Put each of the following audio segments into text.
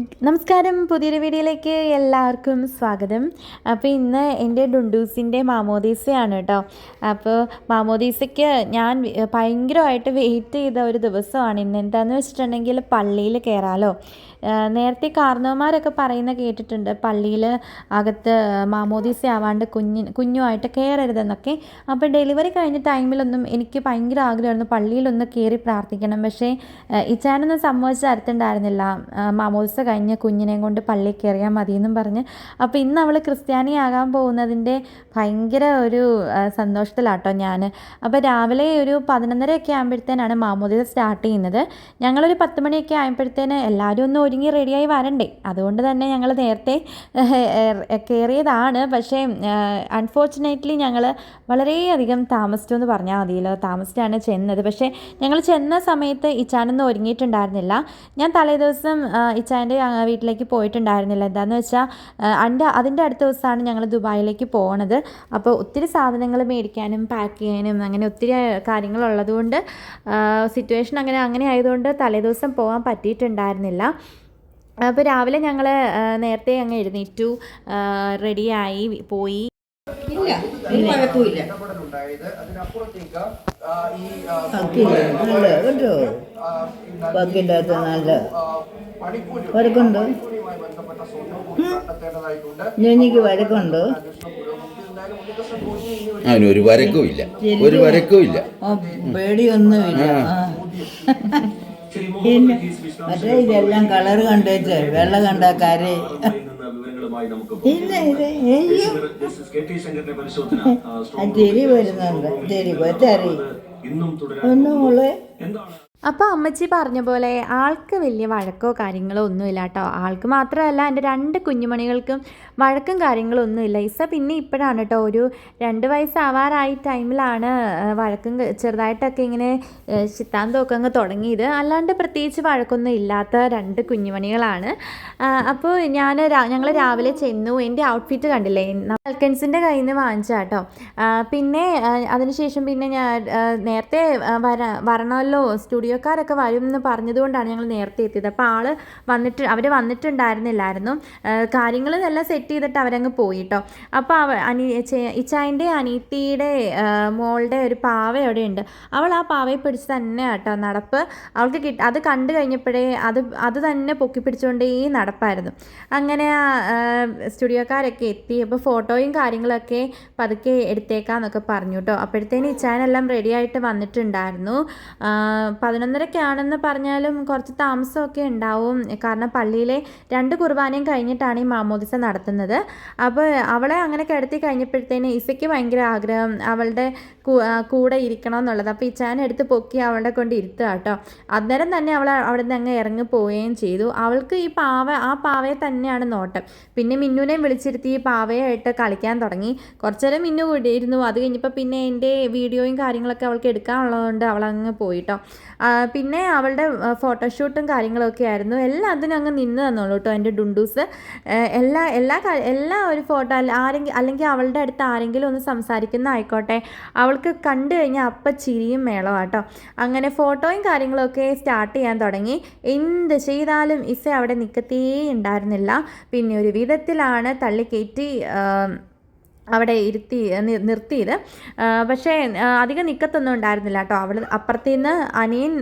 നമസ്കാരം. പുതിയൊരു വീഡിയോയിലേക്ക് എല്ലാവർക്കും സ്വാഗതം. അപ്പോൾ ഇന്ന് എന്റെ ഡുണ്ടൂസിന്റെ മാമോദീസയാണ് കേട്ടോ. അപ്പോൾ മാമോദീസയ്ക്ക് ഞാൻ ഭയങ്കരമായിട്ട് വെയിറ്റ് ചെയ്ത ഒരു ദിവസമാണ്. ഇന്ന് എന്താണെന്ന് വെച്ചിട്ടുണ്ടെങ്കിൽ പള്ളിയിൽ കയറാലോ. ആ, നേരത്തെ കാർന്നവന്മാരൊക്കെ പറയുന്ന കേട്ടിട്ടുണ്ട് പള്ളിയിൽ അകത്ത് മാമോദീസ ആവാണ്ട് കുഞ്ഞ് കുഞ്ഞുമായിട്ട് കയറരുതെന്നൊക്കെ. അപ്പോൾ ഡെലിവറി കഴിഞ്ഞ ടൈമിലൊന്നും എനിക്ക് ഭയങ്കര ആഗ്രഹമായിരുന്നു പള്ളിയിലൊന്ന് കയറി പ്രാർത്ഥിക്കണം. പക്ഷേ ഇച്ചാനൊന്നും സമ്മതിച്ച് തരത്തുണ്ടായിരുന്നില്ല മാമോദിസ കഴിഞ്ഞ് കുഞ്ഞിനെയും കൊണ്ട് പള്ളിയിൽ കയറിയാൽ മതി എന്നും പറഞ്ഞ്. അപ്പോൾ ഇന്ന് അവൾ ക്രിസ്ത്യാനിയാകാൻ പോകുന്നതിന്റെ ഭയങ്കര ഒരു സന്തോഷത്തിലാട്ടോ ഞാൻ അപ്പോൾ രാവിലെ ഒരു പതിനൊന്നരയൊക്കെ ആകുമ്പോഴത്തേനാണ് മാമോദിസ സ്റ്റാർട്ട് ചെയ്യുന്നത്. ഞങ്ങളൊരു പത്ത് മണിയൊക്കെ ആയപ്പോഴത്തേന് എല്ലാവരും ഒന്ന് ഒരുങ്ങി റെഡിയായി വരണ്ടേ. അതുകൊണ്ട് തന്നെ ഞങ്ങൾ നേരത്തെ കയറിയതാണ് പക്ഷേ അൺഫോർച്ചുനേറ്റ്ലി ഞങ്ങൾ വളരെയധികം താമസിച്ചു എന്ന് പറഞ്ഞാൽ മതിയല്ലോ. താമസിച്ചാണ് ചെന്നത്. പക്ഷേ ഞങ്ങൾ ചെന്ന സമയത്ത് ഇച്ചാനൊന്നും ഒരുങ്ങിയിട്ടുണ്ടായിരുന്നില്ല. ഞാൻ തലേദിവസം ഇച്ചാന്റെ വീട്ടിലേക്ക് പോയിട്ടുണ്ടായിരുന്നില്ല. എന്താണെന്ന് വെച്ചാൽ അതിന്റെ അതിന്റെ അടുത്ത ദിവസമാണ് ഞങ്ങൾ ദുബായിലേക്ക് പോണത്. അപ്പോൾ ഒത്തിരി സാധനങ്ങൾ മേടിക്കാനും പാക്ക് ചെയ്യാനും അങ്ങനെ ഒത്തിരി കാര്യങ്ങളുള്ളതുകൊണ്ട് സിറ്റുവേഷൻ അങ്ങനെ അങ്ങനെ ആയതുകൊണ്ട് തലേദിവസം പോകാൻ പറ്റിയിട്ടുണ്ടായിരുന്നില്ല. അപ്പോൾ രാവിലെ ഞങ്ങൾ നേരത്തെ അങ്ങ് എഴുന്നേറ്റു. റെഡിയായി പോയി. ഇല്ല ഒരു കുഴപ്പമില്ല. ഇടപെടലുണ്ടായത് അതിനപ്പുറത്തേക്ക് ഈ ആ, നല്ല വഴക്കുണ്ട് എനിക്ക് വഴക്കുണ്ട്. ഒരു അവന് വരക്കും ഇല്ല ഒരു വരക്കും ഇല്ല പേടിയൊന്നും പേടിയൊന്നുമില്ല. മറ്റേ ഇതെല്ലാം കളർ കണ്ടേച്ച് വെള്ള കണ്ട കരേ ഇല്ല ഇത് അയ്യോ തിരി വരുന്നുണ്ട്. തിരി പോയി തുടരാൻ ഒന്നും മോളെ എന്താണ്? അപ്പോൾ അമ്മച്ചി പറഞ്ഞ പോലെ ആൾക്ക് വലിയ വഴക്കോ കാര്യങ്ങളോ ഒന്നുമില്ല കേട്ടോ. ആൾക്ക് മാത്രമല്ല എന്റെ രണ്ട് കുഞ്ഞുമണികൾക്കും വഴക്കും കാര്യങ്ങളും ഒന്നുമില്ല. ഇസ പിന്നെ ഇപ്പോഴാണ് കേട്ടോ. ഒരു രണ്ട് വയസ്സാവാറായി ടൈമിലാണ് വഴക്കും ചെറുതായിട്ടൊക്കെ ഇങ്ങനെ ചിത്താന്തമൊക്കെ അങ്ങ് തുടങ്ങിയത്. അല്ലാണ്ട് പ്രത്യേകിച്ച് വഴക്കൊന്നും ഇല്ലാത്ത രണ്ട് കുഞ്ഞുമണികളാണ്. അപ്പോൾ ഞാൻ ഞങ്ങൾ രാവിലെ ചെന്നു. എന്റെ ഔട്ട്ഫിറ്റ് കണ്ടില്ലേ? അൽക്കൻസിന്റെ കയ്യിൽ നിന്ന് വാങ്ങിച്ച കേട്ടോ. പിന്നെ അതിനുശേഷം പിന്നെ ഞാൻ നേരത്തെ വര വരണമല്ലോ സ്റ്റുഡിയോക്കാരൊക്കെ വരും എന്ന് പറഞ്ഞതുകൊണ്ടാണ് ഞങ്ങൾ നേരത്തെ എത്തിയത്. അപ്പോൾ ആൾ വന്നിട്ട് അവർ വന്നിട്ടുണ്ടായിരുന്നില്ലായിരുന്നു. കാര്യങ്ങൾ എല്ലാം സെറ്റ് ചെയ്തിട്ട് അവരങ്ങ് പോയി കേട്ടോ അപ്പോൾ അവ അനി ഇച്ചായന്റെ അനീത്തിയുടെ മോളുടെ ഒരു പാവ അവിടെ ഉണ്ട് അവൾ ആ പാവയെ പിടിച്ച് തന്നെ കേട്ടോ നടപ്പ്. അവൾക്ക് കിട്ട അത് കണ്ടു കഴിഞ്ഞപ്പോഴേ അത് അത് തന്നെ പൊക്കി പിടിച്ചുകൊണ്ടേ നടപ്പായിരുന്നു. അങ്ങനെ സ്റ്റുഡിയോക്കാരൊക്കെ എത്തി. അപ്പോൾ ഫോട്ടോയും കാര്യങ്ങളൊക്കെ പതുക്കെ എടുത്തേക്കാന്നൊക്കെ പറഞ്ഞു കേട്ടോ അപ്പോഴത്തേന് ഇച്ചായനെല്ലാം റെഡി ആയിട്ട് വന്നിട്ടുണ്ടായിരുന്നു. ആ, പതിനൊന്നരക്കാണെന്ന് പറഞ്ഞാലും കുറച്ച് താമസമൊക്കെ ഉണ്ടാവും. കാരണം പള്ളിയിലെ രണ്ട് കുർബാനയും കഴിഞ്ഞിട്ടാണ് ഈ മാമോദിസ നടത്തുന്നത്. അപ്പോൾ അവളെ അങ്ങനെ കിടത്തി കഴിഞ്ഞപ്പോഴത്തേന് ഇസയ്ക്ക് ഭയങ്കര ആഗ്രഹം. അവളുടെ കൂടെ ഇരിക്കണം എന്നുള്ളത് അപ്പോൾ ഇച്ചാൻ എടുത്ത് പൊക്കി അവളെ കൊണ്ട് ഇരുത്തുക കേട്ടോ അന്നേരം തന്നെ അവൾ അവിടെ നിന്ന് അങ്ങ് ഇറങ്ങി പോവുകയും ചെയ്തു. അവൾക്ക് ഈ പാവ ആ പാവയെ തന്നെയാണ് നോട്ടം. പിന്നെ മിന്നുനെ വിളിച്ചിരുത്തി ഈ പാവയായിട്ട് കളിക്കാൻ തുടങ്ങി. കുറച്ചു നേരം മിന്നു ഇരുന്നു. അത് കഴിഞ്ഞപ്പോൾ പിന്നെ എന്റെ വീഡിയോയും കാര്യങ്ങളൊക്കെ അവൾക്ക് എടുക്കാനുള്ളതുകൊണ്ട് അവൾ അങ്ങ് പോയിട്ടോ പിന്നെ അവളുടെ ഫോട്ടോഷൂട്ടും കാര്യങ്ങളൊക്കെ ആയിരുന്നു. എല്ലാം അതിനും അങ്ങ് നിന്ന് തന്നോളൂ കേട്ടോ എന്റെ ഡുണ്ടൂസ്. എല്ലാ എല്ലാ എല്ലാ ഒരു ഫോട്ടോ ആരെങ്കിലും അല്ലെങ്കിൽ അവളുടെ അടുത്ത് ആരെങ്കിലും ഒന്ന് സംസാരിക്കുന്ന ആയിക്കോട്ടെ. അവൾക്ക് കണ്ടു കഴിഞ്ഞാൽ അപ്പം ചിരിയും മേളോ കേട്ടോ അങ്ങനെ ഫോട്ടോയും കാര്യങ്ങളൊക്കെ സ്റ്റാർട്ട് ചെയ്യാൻ തുടങ്ങി. എന്ത് ചെയ്താലും ഇസ അവിടെ നിൽക്കത്തേ ഉണ്ടായിരുന്നില്ല. പിന്നെ ഒരു വിധത്തിലാണ് തള്ളിക്കയറ്റി അവിടെ ഇരുത്തി നിർത്തിയത്. പക്ഷേ അധികം നിൽക്കത്തൊന്നും ഉണ്ടായിരുന്നില്ല കേട്ടോ. അവൾ അപ്പുറത്തു നിന്ന് അനിയൻ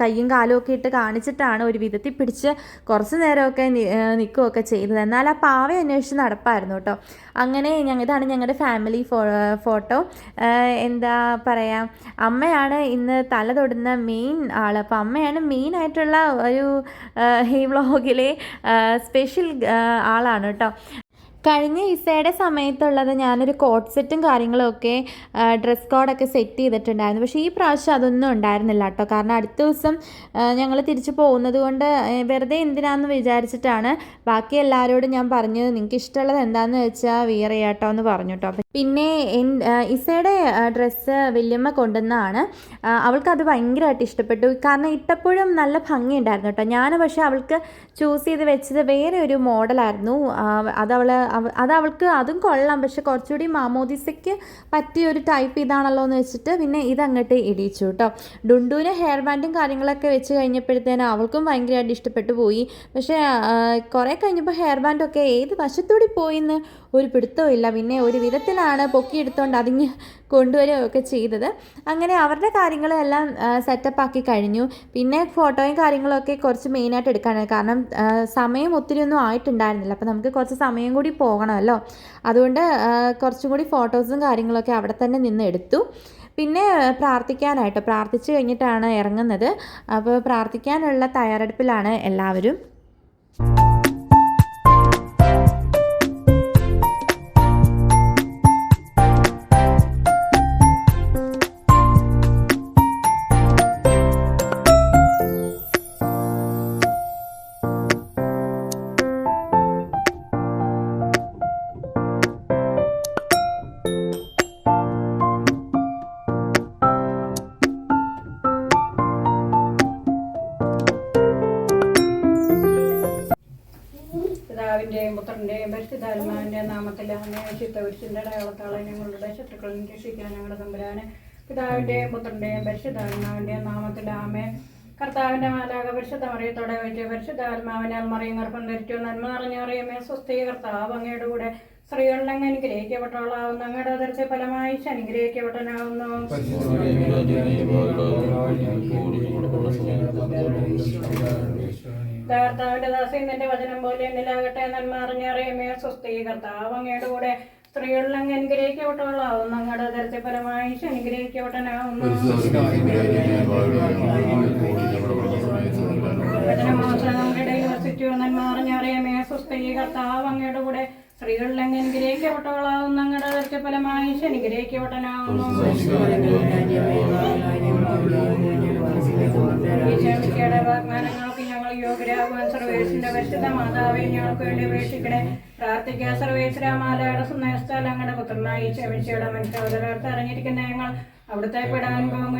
കയ്യും കാലും ഒക്കെ ഇട്ട് കാണിച്ചിട്ടാണ് ഒരു വിധത്തിൽ പിടിച്ച് കുറച്ച് നേരമൊക്കെ നിൽക്കുകയൊക്കെ ചെയ്തത്. എന്നാൽ ആ പാവ അന്വേഷിച്ച് നടപ്പായിരുന്നു കേട്ടോ. അങ്ങനെ ഞങ്ങൾ ഇതാണ് ഞങ്ങളുടെ ഫാമിലി ഫോ ഫോട്ടോ. എന്താ പറയുക അമ്മയാണ് ഇന്ന് തല തൊടുന്ന മെയിൻ ആൾ അപ്പോൾ അമ്മയാണ് മെയിൻ ആയിട്ടുള്ള ഒരു ഈ വ്ളോഗിലെ സ്പെഷ്യൽ ആളാണ് കേട്ടോ. കഴിഞ്ഞ ഇസയുടെ സമയത്തുള്ളത് ഞാനൊരു കോട്ട് സെറ്റും കാര്യങ്ങളൊക്കെ ഡ്രസ് കോഡൊക്കെ സെറ്റ് ചെയ്തിട്ടുണ്ടായിരുന്നു. പക്ഷേ ഈ പ്രാവശ്യം അതൊന്നും ഉണ്ടായിരുന്നില്ല കേട്ടോ. കാരണം അടുത്ത ദിവസം ഞങ്ങൾ തിരിച്ചു പോകുന്നത് കൊണ്ട് വെറുതെ എന്തിനാന്ന് വിചാരിച്ചിട്ടാണ് ബാക്കി എല്ലാവരോടും ഞാൻ പറഞ്ഞത്. നിങ്ങൾക്ക് ഇഷ്ടമുള്ളത് എന്താണെന്ന് വെച്ചാൽ വിയർ ചെയ്യാട്ടോ എന്ന് പറഞ്ഞു കേട്ടോ പിന്നെ ഇസയുടെ ഡ്രസ്സ് വല്യമ്മ ആ, അവൾക്കത് ഭയങ്കരമായിട്ട് ഇഷ്ടപ്പെട്ടു. കാരണം ഇട്ടപ്പോഴും നല്ല ഭംഗിയുണ്ടായിരുന്നു കേട്ടോ ഞാൻ പക്ഷേ അവൾക്ക് ചൂസ് ചെയ്ത് വെച്ചത് വേറെ ഒരു മോഡലായിരുന്നു അത് അവൾ അവ- അത് അവൾക്ക് അതും കൊള്ളാം. പക്ഷെ കുറച്ചുകൂടി മാമോദിസയ്ക്ക് പറ്റിയ ഒരു ടൈപ്പ് ഇതാണല്ലോ എന്ന് വെച്ചിട്ട് പിന്നെ ഇതങ്ങോട്ട് ഇടിച്ചു കേട്ടോ. ഡുണ്ടുവിന് ഹെയർ ബാൻഡും കാര്യങ്ങളൊക്കെ വെച്ച് കഴിഞ്ഞപ്പോഴത്തേനും അവൾക്കും ഭയങ്കരമായിട്ട് ഇഷ്ടപ്പെട്ടു പോയി. പക്ഷേ കുറേ കഴിഞ്ഞപ്പോൾ ഹെയർ ബാൻഡൊക്കെ ഏത് വശത്തൂടി പോയിന്ന് ഒരു പിടുത്തവും ഇല്ല. പിന്നെ ഒരു വിധത്തിലാണ് പൊക്കിയെടുത്തോണ്ട് അതിങ്ങ് കൊണ്ടുവരികയൊക്കെ ചെയ്തത്. അങ്ങനെ അവരുടെ കാര്യങ്ങളെല്ലാം സെറ്റപ്പ് ആക്കി കഴിഞ്ഞു. പിന്നെ ഫോട്ടോയും കാര്യങ്ങളൊക്കെ കുറച്ച് മെയിനായിട്ട് എടുക്കാനാണ് കാരണം സമയം ഒത്തിരി ഒന്നും ആയിട്ടുണ്ടായിരുന്നില്ല. അപ്പോൾ നമുക്ക് കുറച്ച് സമയം കൂടി പോകണമല്ലോ. അതുകൊണ്ട് കുറച്ചും കൂടി ഫോട്ടോസും കാര്യങ്ങളൊക്കെ അവിടെ തന്നെ നിന്ന് എടുത്തു. പിന്നെ പ്രാർത്ഥിക്കാനായിട്ട് പ്രാർത്ഥിച്ചു കഴിഞ്ഞിട്ടാണ് ഇറങ്ങുന്നത്. അപ്പോൾ പ്രാർത്ഥിക്കാനുള്ള തയ്യാറെടുപ്പിലാണ് എല്ലാവരും. രക്ഷിക്കാൻ ഞങ്ങളുടെ തമ്പുരാനെ. പിതാവിന്റെയും പുത്രന്റെയും പരിശുദ്ധാത്മാവിന്റെയും നാമത്തിന്റെ ആമേ കർത്താവിന്റെ മാലാക പരിശുദ്ധ മറിയത്തോടെ വെച്ച് പരിശുദ്ധാത്മാവിനാൽ മറിയും ഗർഭം ധരിച്ചു നന്മ നിറഞ്ഞറിയുമേ സ്വസ്തി കർത്താവ് അങ്ങയുടെ കൂടെ സ്ത്രീകളിൽ അങ്ങ് അനുഗ്രഹിക്കപ്പെട്ടവളാവുന്നു. അങ്ങയുടെ അതിർച്ച ഫലമായി അനുഗ്രഹിക്കപ്പെട്ടനാവുന്നു കർത്താവിന്റെ ദാസി നിന്റെ വചനം പോലെ എന്നിലാകട്ടെ നന്മ അറിഞ്ഞറിയമേ സ്വസ്തി കർത്താവ് അങ്ങയുടെ കൂടെ സ്ത്രീകളിൽ അങ്ങ് അനുഗ്രഹിക്കപ്പെട്ടവളാവും അങ്ങയുടെ ദർജപരമായി അനുഗ്രഹിക്കപ്പെട്ടനാവുന്നു വസിച്ചു കർത്താവ് അങ്ങയുടെ കൂടെ സ്ത്രീകളിൽ അങ്ങ് അനുഗ്രഹിക്കപ്പെട്ടവളാവുന്നു. അങ്ങയുടെ ഉദരത്തെ ഫലമായി അനുഗ്രഹിക്കപ്പെട്ടനാവുന്നു ഈശോയുടെ വാഗ്ദാനങ്ങൾക്ക് ഞങ്ങൾ യോഗ്യരാകുവാൻ സർവേശിന്റെ പരിശുദ്ധ മാതാവെ ഞങ്ങൾക്ക് വേണ്ടി അപേക്ഷിക്കണേ. പ്രാർത്ഥിക്കുക. സർവേശ്വരമാലയുടെ സുന്ദരസ്ഥാൽ ഞങ്ങളുടെ പുത്രനായി ക്ഷമിച്ചയുടെ മനുഷ്യോദരത്ത് അറിഞ്ഞിരിക്കുന്ന ഞങ്ങൾ അവിടുത്തെ പിടാനുഭവം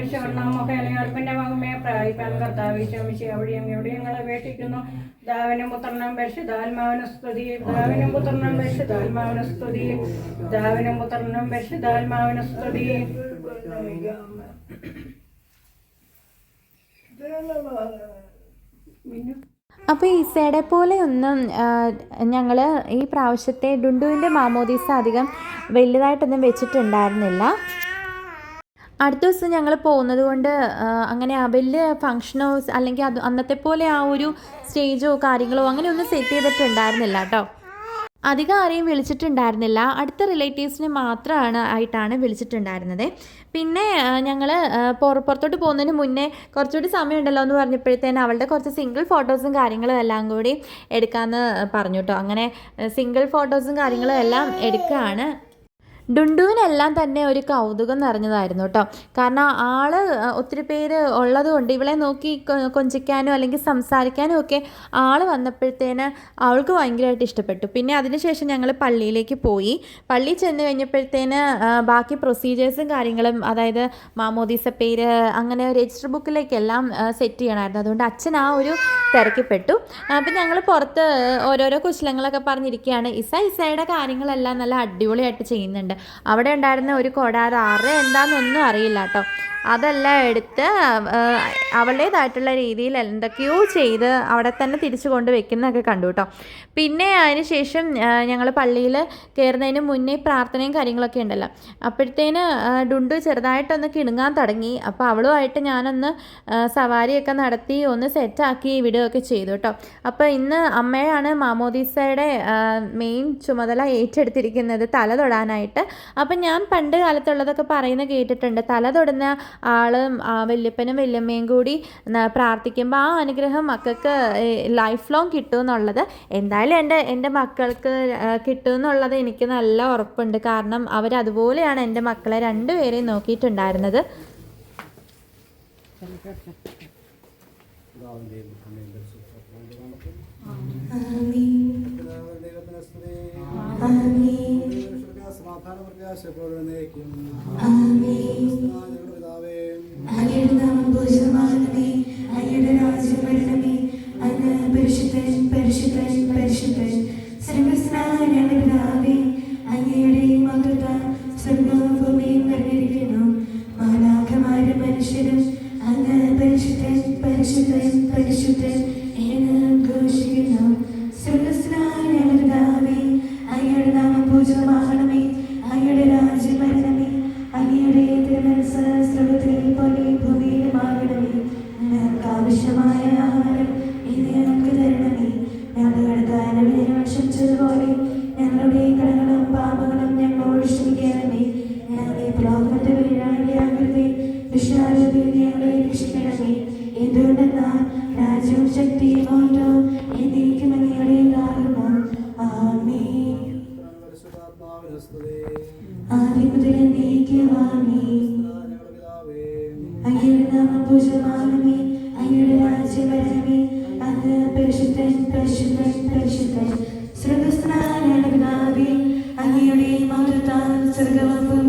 മുഖേനയർപ്പിന്റെ മകമേ പ്രായിപ്പാൻ കർത്താവ് ക്ഷമിച്ച് അവിടെ അങ്ങയോട് ഞങ്ങൾ അപേക്ഷിക്കുന്നു. ദാവിനും പുത്രനും പരിശുദ്ധാത്മാവിനും സ്തുതി. ദാവിനും പുത്രനും പരിശുദ്ധാത്മാവിനും സ്തുതി. ദാവിനും പുത്രനും പരിശുദ്ധാത്മാവിനും സ്തുതി. അപ്പോൾ ഈസയുടെ പോലെ ഒന്നും ഞങ്ങൾ ഈ പ്രാവശ്യത്തെ ഡുണ്ടുവിന്റെ മാമോദീസ അധികം വലുതായിട്ടൊന്നും വെച്ചിട്ടുണ്ടായിരുന്നില്ല. അടുത്ത ദിവസം ഞങ്ങൾ പോകുന്നത് കൊണ്ട് അങ്ങനെ ആ വലിയ ഫങ്ഷനോ അല്ലെങ്കിൽ അത് അന്നത്തെ പോലെ ആ ഒരു സ്റ്റേജോ കാര്യങ്ങളോ അങ്ങനെ ഒന്നും സെറ്റ് ചെയ്തിട്ടുണ്ടായിരുന്നില്ല കേട്ടോ. അധികം ആരെയും വിളിച്ചിട്ടുണ്ടായിരുന്നില്ല. അടുത്ത റിലേറ്റീവ്സിനെ മാത്രമാണ് ആയിട്ടാണ് വിളിച്ചിട്ടുണ്ടായിരുന്നത്. പിന്നെ ഞങ്ങൾ പുറത്തോട്ട് പോകുന്നതിന് മുന്നേ കുറച്ചുകൂടി സമയമുണ്ടല്ലോ എന്ന് പറഞ്ഞപ്പോഴത്തേന് അവളുടെ കുറച്ച് സിംഗിൾ ഫോട്ടോസും കാര്യങ്ങളും എല്ലാം കൂടി എടുക്കാമെന്ന് പറഞ്ഞു കേട്ടോ അങ്ങനെ സിംഗിൾ ഫോട്ടോസും കാര്യങ്ങളും എല്ലാം എടുക്കുകയാണ് ഡുണ്ടുവിനെല്ലാം തന്നെ ഒരു കൗതുകം നിറഞ്ഞതായിരുന്നു കേട്ടോ. കാരണം ആൾ ഒത്തിരി പേര് ഉള്ളതുകൊണ്ട് ഇവളെ നോക്കി കൊഞ്ചിക്കാനോ അല്ലെങ്കിൽ സംസാരിക്കാനോ ഒക്കെ ആൾ വന്നപ്പോഴത്തേന് അവൾക്ക് ഭയങ്കരമായിട്ട് ഇഷ്ടപ്പെട്ടു. പിന്നെ അതിനുശേഷം ഞങ്ങൾ പള്ളിയിലേക്ക് പോയി. പള്ളി ചെന്ന് കഴിഞ്ഞപ്പോഴത്തേന് ബാക്കി പ്രൊസീജിയേഴ്സും കാര്യങ്ങളും അതായത് മാമോദീസ പേര് അങ്ങനെ രജിസ്റ്റർ ബുക്കിലേക്കെല്ലാം സെറ്റ് ചെയ്യണമായിരുന്നു. അതുകൊണ്ട് അച്ഛൻ ആ ഒരു തിരക്കിപ്പെട്ടു. അപ്പം ഞങ്ങൾ പുറത്ത് ഓരോരോ കുശലങ്ങളൊക്കെ പറഞ്ഞിരിക്കുകയാണ്. ഇസ ഇസയുടെ കാര്യങ്ങളെല്ലാം നല്ല അടിപൊളിയായിട്ട് ചെയ്യുന്നുണ്ട്. അവിടെ ഉണ്ടായിരുന്ന ഒരു കൊട അത് ആറ് എന്താണെന്നൊന്നും അറിയില്ല കേട്ടോ. അതെല്ലാം എടുത്ത് അവളുടേതായിട്ടുള്ള രീതിയിൽ എന്തൊക്കെയോ ചെയ്ത് അവിടെ തന്നെ തിരിച്ചു കൊണ്ട് വെക്കുന്നതൊക്കെ കണ്ടു കേട്ടോ. പിന്നെ അതിന് ശേഷം ഞങ്ങൾ പള്ളിയിൽ കയറുന്നതിന് മുന്നേ പ്രാർത്ഥനയും കാര്യങ്ങളൊക്കെ ഉണ്ടല്ലോ. അപ്പോഴത്തേന് ഡുണ്ടു ചെറുതായിട്ടൊന്ന് കിണുങ്ങാൻ തുടങ്ങി. അപ്പോൾ അവളുമായിട്ട് ഞാനൊന്ന് സവാരിയൊക്കെ നടത്തി ഒന്ന് സെറ്റാക്കി വിടുകയൊക്കെ ചെയ്തു കേട്ടോ. അപ്പോൾ ഇന്ന് അമ്മയാണ് മാമോദീസയുടെ മെയിൻ ചുമതല ഏറ്റെടുത്തിരിക്കുന്നത് തല തൊടാനായിട്ട്. അപ്പം ഞാൻ പണ്ട് കാലത്തുള്ളതൊക്കെ പറയുന്ന കേട്ടിട്ടുണ്ട്. തല തൊടുന്ന ആളും വല്യപ്പനും വല്യമ്മയും കൂടി പ്രാർത്ഥിക്കുമ്പോൾ ആ അനുഗ്രഹം മക്കൾക്ക് ലൈഫ് ലോങ് കിട്ടും എന്നുള്ളത്. എന്തായാലും എന്റെ എന്റെ മക്കൾക്ക് ആ, കിട്ടും എന്നുള്ളത് എനിക്ക് നല്ല ഉറപ്പുണ്ട്. കാരണം അവരതുപോലെയാണ് എന്റെ മക്കളെ രണ്ടുപേരെയും നോക്കിയിട്ടുണ്ടായിരുന്നത്. സമാധാന പ്രത്യാശപ്പോഴും പരിശുദ്ധമേ അങ്ങ് പരിശുദ്ധൻ പരിശുദ്ധൻ പരിശുദ്ധൻ സ്വർഗസ്നാനായ അങ്ങയുടെ മാതൃത്താൽ സ്വർഗവും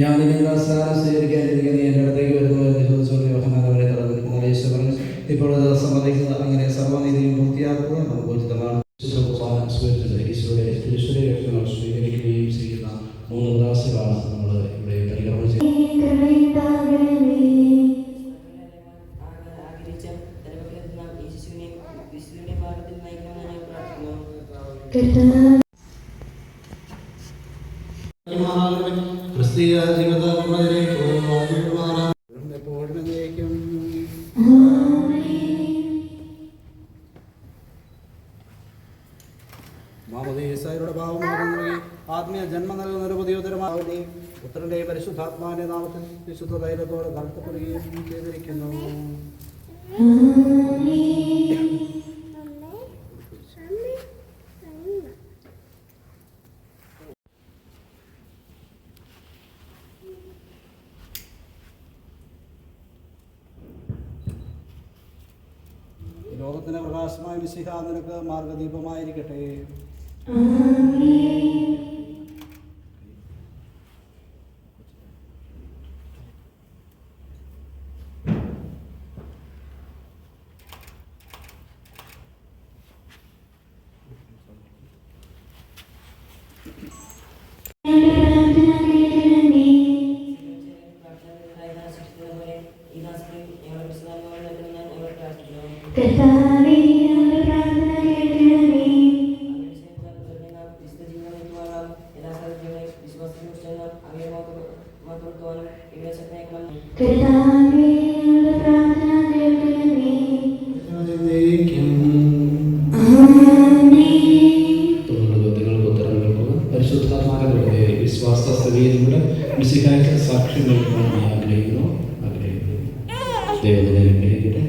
ഞാൻ നിന്നെ സ്നാനം സ്വീകരിക്കാനിരിക്കുന്ന എന്റെ അടുത്തേക്ക് വരുന്നു എന്ന് ചോദിച്ചുകൊണ്ട് യോഹനാൻ അവരെ തടഞ്ഞു യേശു പറഞ്ഞു ഇപ്പോൾ അത് അങ്ങനെ സർവനീതിയും പൂർത്തിയാക്കുക നമുക്ക് ഉചിതമാണ്. ഭാവമാകുന്ന ആത്മീയ ജന്മം നൽകുന്ന ഒരു പുതിയോത്തരമാവുകയും പുത്രന്റെയും പരിശുദ്ധാത്മാവിന്റെ നാമത്തിൽ വിശുദ്ധ ധൈര്യത്തോടെ നടത്തപ്പെടുകയും ചെയ്തിരിക്കുന്നു. ഈ ലോകത്തിന്റെ പ്രകാശമായ മിശിഹ നിനക്ക് മാർഗദീപമായിരിക്കട്ടെ. ഈ സ്ഥിതിയിലൂടെ സാക്ഷി ഞാൻ ആഗ്രഹിക്കുന്നു. ആഗ്രഹിക്കുന്നു. ദേവതയുടെ അനുഗ്രഹിക്കട്ടെ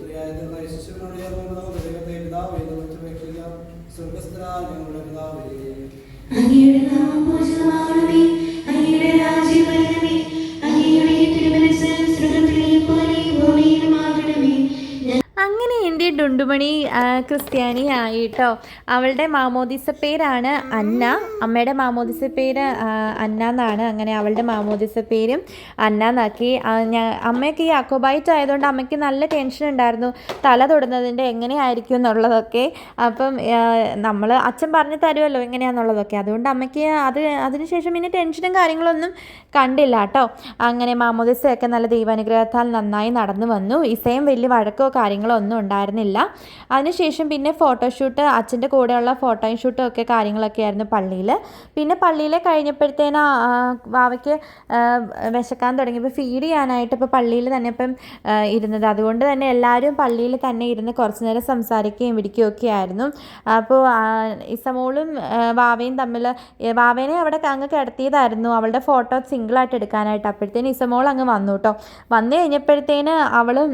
ദൈവത്തിനായ ശിശുവിനോട് ചേർന്ന് നമുക്ക് ദൈവത്തെ പിതാവ് പിതാവേ. അങ്ങയുടെ നാമം പൂജിതമാകണമേ ആ, ക്രിസ്ത്യാനി ആയിട്ടോ. അവളുടെ മാമോദിസ പേരാണ് അന്ന. അമ്മയുടെ മാമോദിസ പേര് അന്ന എന്നാണ്. അങ്ങനെ അവളുടെ മാമോദിസ പേരും അന്ന എന്നാക്കി. അമ്മയൊക്കെ അക്കോബൈറ്റ് ആയതുകൊണ്ട് അമ്മയ്ക്ക് നല്ല ടെൻഷൻ ഉണ്ടായിരുന്നു. തല തൊടുന്നതിന്റെ എങ്ങനെയായിരിക്കും എന്നുള്ളതൊക്കെ. അപ്പം നമ്മൾ അച്ഛൻ പറഞ്ഞു തരുമല്ലോ എങ്ങനെയാണെന്നുള്ളതൊക്കെ അതുകൊണ്ട് അമ്മയ്ക്ക് അത് അതിനുശേഷം പിന്നെ ടെൻഷനും കാര്യങ്ങളൊന്നും കണ്ടില്ല കേട്ടോ. അങ്ങനെ മാമോദിസയൊക്കെ നല്ല ദൈവാനുഗ്രഹത്താൽ നന്നായി നടന്നു വന്നു. ഇസയും വലിയ വഴക്കോ കാര്യങ്ങളോ ഒന്നും ഉണ്ടായിരുന്നില്ല. അതിനുശേഷം പിന്നെ ഫോട്ടോഷൂട്ട് അച്ഛന്റെ കൂടെയുള്ള ഫോട്ടോ ഷൂട്ടും ഒക്കെ കാര്യങ്ങളൊക്കെ ആയിരുന്നു പള്ളിയിൽ പിന്നെ പള്ളിയിൽ കഴിഞ്ഞപ്പോഴത്തേന് വാവയ്ക്ക് വിശക്കാൻ തുടങ്ങിയപ്പോൾ ഫീഡ് ചെയ്യാനായിട്ട് ഇപ്പോൾ പള്ളിയിൽ തന്നെ ഇപ്പം ഇരുന്നത്. അതുകൊണ്ട് തന്നെ എല്ലാവരും പള്ളിയിൽ തന്നെ ഇരുന്ന് കുറച്ച് നേരം സംസാരിക്കുകയും ഇരിക്കുകയും ഒക്കെ ആയിരുന്നു അപ്പോൾ ഇസമോളും വാവയും തമ്മിൽ വാവേനെ അവിടെ അങ്ങ് കിടത്തിയതായിരുന്നു. അവളുടെ ഫോട്ടോ സിംഗിളായിട്ട് എടുക്കാനായിട്ട്. അപ്പോഴത്തേന് ഇസമോൾ അങ്ങ് വന്നു കേട്ടോ. വന്നു കഴിഞ്ഞപ്പോഴത്തേന് അവളും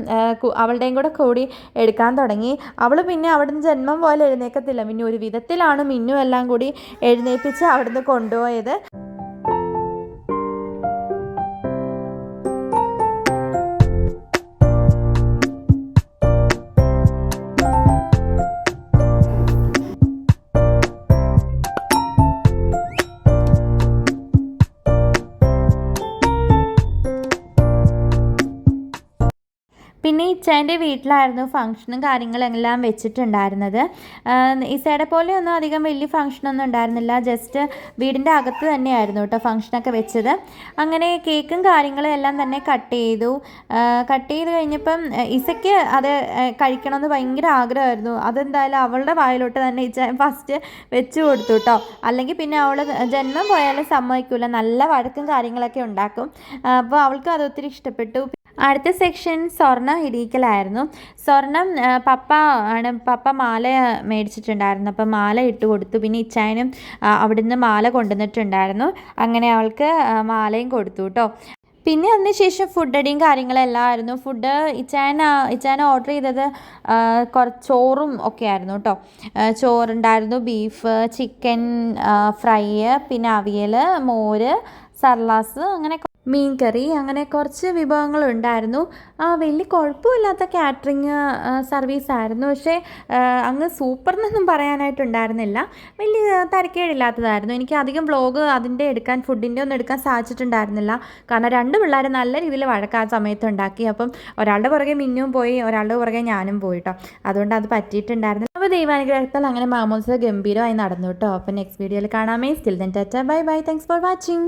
അവളുടെയും കൂടെ കൂടി എടുക്കാൻ തുടങ്ങി. അവൾ പിന്നെ അവിടുന്ന് ജന്മം പോലെ എഴുന്നേക്കത്തില്ല. പിന്നെ ഒരു വിധത്തിലാണ് മിന്നു എല്ലാം കൂടി എഴുന്നേൽപ്പിച്ച് അവിടുന്ന് കൊണ്ടുപോയത്. പിന്നെ ഇച്ചേന്റെ വീട്ടിലായിരുന്നു ഫംഗ്ഷനും കാര്യങ്ങളെല്ലാം വെച്ചിട്ടുണ്ടായിരുന്നത്. ഇസയുടെ പോലെ ഒന്നും അധികം വലിയ ഫംഗ്ഷനൊന്നും ഉണ്ടായിരുന്നില്ല. ജസ്റ്റ് വീടിന്റെ അകത്ത് തന്നെയായിരുന്നു കേട്ടോ ഫംഗ്ഷനൊക്കെ വെച്ചത്. അങ്ങനെ കേക്കും കാര്യങ്ങളും എല്ലാം തന്നെ കട്ട് ചെയ്തു. കട്ട് ചെയ്ത് കഴിഞ്ഞപ്പം ഇസയ്ക്ക് അത് കഴിക്കണമെന്ന് ഭയങ്കര ആഗ്രഹമായിരുന്നു. അതെന്തായാലും അവളുടെ വായിലോട്ട് തന്നെ ഇച്ച ഫസ്റ്റ് വെച്ച് കൊടുത്തു കേട്ടോ. അല്ലെങ്കിൽ പിന്നെ അവൾ ജന്മം പോയാലും സമ്മതിക്കില്ല നല്ല വഴക്കും കാര്യങ്ങളൊക്കെ ഉണ്ടാക്കും. അപ്പോൾ അവൾക്ക് അത് ഒത്തിരി ഇഷ്ടപ്പെട്ടു. അടുത്ത സെക്ഷൻ സ്വർണം ഇടിയിക്കലായിരുന്നു. സ്വർണം പപ്പ ആണ് പപ്പ മാല മേടിച്ചിട്ടുണ്ടായിരുന്നു. അപ്പം മാല ഇട്ട് കൊടുത്തു. പിന്നെ ഇച്ചായനും അവിടുന്ന് മാല കൊണ്ടുവന്നിട്ടുണ്ടായിരുന്നു. അങ്ങനെ അവൾക്ക് മാലയും കൊടുത്തു കേട്ടോ. പിന്നെ അതിനുശേഷം ഫുഡ് അടിയും കാര്യങ്ങളെല്ലാം ആയിരുന്നു. ഫുഡ് ഇച്ചായൻ ഇച്ചായൻ ഓർഡർ ചെയ്തത് കുറച്ച് ചോറും ഒക്കെ ആയിരുന്നു കേട്ടോ. ചോറുണ്ടായിരുന്നു. ബീഫ് ചിക്കൻ ഫ്രൈ പിന്നെ അവിയൽ മോര് സർലാസ് അങ്ങനെ മീൻ കറി അങ്ങനെ കുറച്ച് വിഭവങ്ങളുണ്ടായിരുന്നു. ആ വലിയ കുഴപ്പമില്ലാത്ത കാറ്ററിങ് സർവീസ് ആയിരുന്നു പക്ഷേ അങ്ങ് സൂപ്പർ എന്നൊന്നും പറയാനായിട്ടുണ്ടായിരുന്നില്ല. വലിയ തരക്കേടില്ലാത്തതായിരുന്നു. എനിക്ക് അധികം വ്ളോഗ് അതിന്റെ എടുക്കാൻ ഫുഡിന്റെ ഒന്നും എടുക്കാൻ സാധിച്ചിട്ടുണ്ടായിരുന്നില്ല. കാരണം രണ്ട് പിള്ളേർ നല്ല രീതിയിൽ വഴക്ക് ആ സമയത്ത് ഉണ്ടാക്കി. അപ്പം ഒരാളുടെ പുറകെ മിന്നും പോയി ഒരാളുടെ പുറകെ ഞാനും പോയി കേട്ടോ അതുകൊണ്ട് അത് പറ്റിയിട്ടുണ്ടായിരുന്നു. അപ്പോൾ ദൈവാനുഗ്രഹത്താൽ അങ്ങനെ മാമോസ് ഗംഭീരമായി നടന്നു കേട്ടോ അപ്പം നെക്സ്റ്റ് വീഡിയോയിൽ കാണാമേ still then tata bye bye thanks for watching